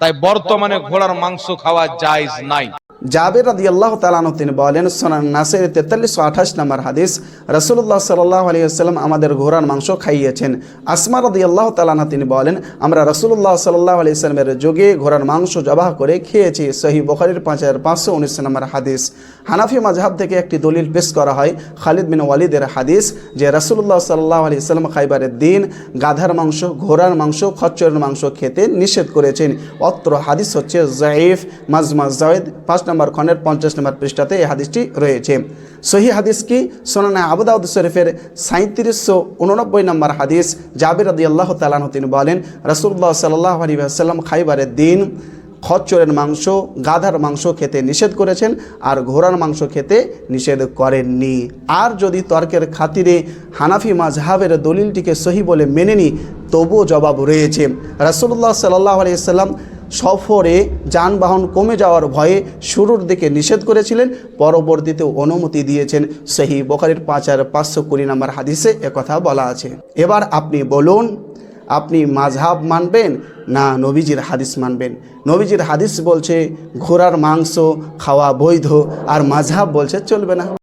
তাই বর্তমানে ঘোড়ার মাংস খাওয়া যায় নাই। জাবের রাদি আল্লাহ তালানো তিনি বলেন, সোনান নাসের তেতাল্লিশশো আঠাশ নম্বর হাদিস রসুল্লাহ সাল্লাহ আলিয়াল্লাম আমাদের ঘোড়ার মাংস খাইয়েছেন। আসমা রাদি আল্লাহ তালানা তিনি বলেন, আমরা রসুল্লাহ সাল্লাহ আলিয়াল্লামের যোগে ঘোড়ার মাংস জবাহ করে খেয়েছি সহি বখারির পাঁচ হাজার পাঁচশো উনিশ নম্বর হাদিস। হানাফি মাঝহাব থেকে একটি দলিল পেশ করা হয়, খালিদ বিন ওয়ালিদের হাদিস, যে রসুল্লাহ সাল্লাহ আলি ইসলাম খাইবারের দিন গাধার মাংস, ঘোড়ার মাংস, খচ্চরের মাংস খেতে নিষেধ করেছেন। অত্র হাদিস হচ্ছে জাইফ মাজমা জায়েদ পাঁচ নম্বর খনের পঞ্চাশ নম্বর পৃষ্ঠাতে এই হাদিসটি রয়েছে। সহি হাদিস কি? সোনানা আবুদাউদ শরীফের সাঁত্রিশশো উননব্বই নম্বর হাদিস। জাবির আদি আল্লাহ তালাহ তিনি বলেন রসুল্লাহ সাল্লাহ আলী আসাল্লাম খাইবারের দিন খচ্চরের মাংস, গাধার মাংস খেতে নিষেধ করেছেন আর ঘোড়ার মাংস খেতে নিষেধ করেননি। আর যদি তর্কের খাতিরে হানাফি মাজহাবের দলিলটিকে সহি বলে মেনে নি, তবুও জবাব রয়েছে। রাসুল্লাহ সাল্লাহ আলিয়াল্লাম সফরে যানবাহন কমে যাওয়ার ভয়ে শুরুর দিকে নিষেধ করেছিলেন, পরবর্তীতে অনুমতি দিয়েছেন সেই বোখারির পাঁচ আর পাঁচশো কুড়ি নম্বর হাদিসে একথা বলা আছে। এবার আপনি বলুন, আপনি মাঝহাব মানবেন না নবীজির হাদিস মানবেন? নবীজির হাদিস বলছে, ঘোড়ার মাংস খাওয়া বৈধ, আর মাঝহাব বলছে চলবে না।